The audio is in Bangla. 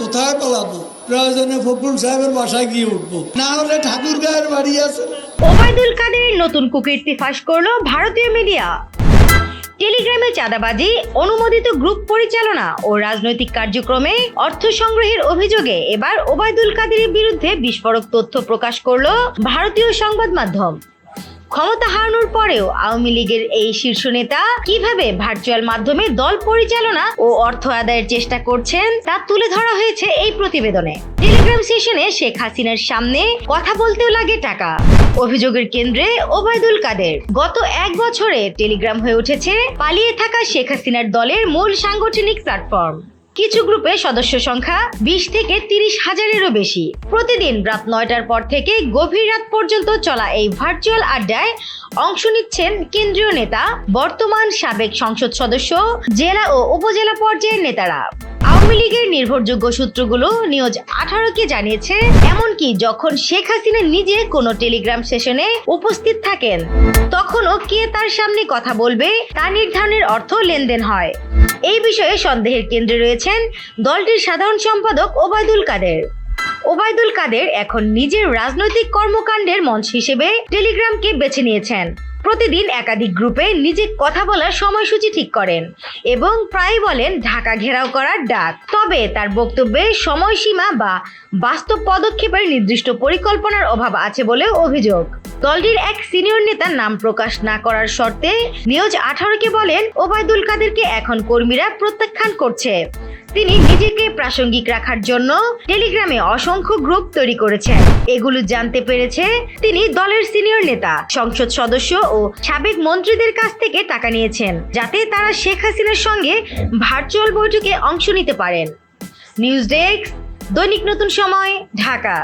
কোথায় পালাবো? প্রয়োজনে ফখরুল সাহেবের বাসায় গিয়ে উঠবো। না হলে ঠাকুর গায়ের বাড়ি আছে ওবায়দুল কাদেরের নতুন কুকীর্তি ফাঁস করল ভারতীয় মিডিয়া। টেলিগ্রামে চাঁদাবাজি, অনুমোদিত গ্রুপ পরিচালনা ও রাজনৈতিক কার্যক্রমে অর্থ সংগ্রহের অভিযোগে এবার ওবায়দুল কাদেরের বিরুদ্ধে বিস্ফোরক তথ্য প্রকাশ করল ভারতীয় সংবাদ মাধ্যম। ক্ষমতা হারানোর পরেও আওয়ামী লীগের এই শীর্ষ নেতা কীভাবে ভার্চুয়াল মাধ্যমে দল পরিচালনা ও অর্থ আদায়ের চেষ্টা করছেন তা তুলে ধরা হয়েছে এই প্রতিবেদনে। টেলিগ্রাম সেশনে শেখ হাসিনার সামনে কথা বলতেও লাগে টাকা। অভিযোগের কেন্দ্রে ওবায়দুল কাদের। গত এক বছরে টেলিগ্রাম হয়ে উঠেছে, পালিয়ে থাকা শেখ হাসিনার দলের মূল সাংগঠনিক প্ল্যাটফর্ম। কিছু গ্রুপে সদস্য সংখ্যা বিশ থেকে তিরিশ হাজারেরও বেশি। প্রতিদিন রাত নয়টার পর থেকে গভীর রাত পর্যন্ত চলা এই ভার্চুয়াল আড্ডায় অংশ নিচ্ছেন কেন্দ্রীয় নেতা, বর্তমান সাবেক সংসদ সদস্য, জেলা ও উপজেলা পর্যায়ের নেতারা। আওয়ামী লীগের নির্ভরযোগ্য সূত্রগুলো নিউজ আঠারোকে জানিয়েছে, এমনকি যখন শেখ হাসিনা নিজে কোনো টেলিগ্রাম সেশনে উপস্থিত থাকেন, তখনও কে তার সামনে কথা বলবে তা নির্ধারণের অর্থ লেনদেন হয়। এই বিষয়ে সন্দেহের কেন্দ্রে রয়েছেন দলটির সাধারণ সম্পাদক ওবায়দুল কাদের। ওবায়দুল কাদের এখন নিজের রাজনৈতিক কর্মকাণ্ডের মঞ্চ হিসেবে টেলিগ্রামকে বেছে নিয়েছেন। প্রতিদিন একাধিক গ্রুপে নিজে কথা বলার সময়সূচি ঠিক করেন এবং প্রায় বলেন, ঢাকা ঘেরাও করার ডাক। তবে তার বক্তব্যে সময়সীমা বা বাস্তব পদক্ষেপের নির্দিষ্ট পরিকল্পনার অভাব আছে বলে অভিযোগ। দলটির এক সিনিয়র নেতার নাম প্রকাশ না করার শর্তে নিউজ আঠারোকে বলেন, ওবায়দুল কাদেরকে এখন কর্মীরা প্রত্যাখ্যান করছে। তিনি নিজেকে প্রাসঙ্গিক রাখার জন্য টেলিগ্রামে অসংখ্য গ্রুপ তৈরি করেছেন। এগুলো জানতে পেরেছে তিনি দলের সিনিয়র নেতা, সংসদ সদস্য ও সাবেক মন্ত্রীদের কাছ থেকে টাকা নিয়েছেন, যাতে তারা শেখ হাসিনার সঙ্গে ভার্চুয়াল বৈঠকে অংশ নিতে পারেন। নিউজ ডেস্ক, দৈনিক নতুন সময়, ঢাকা।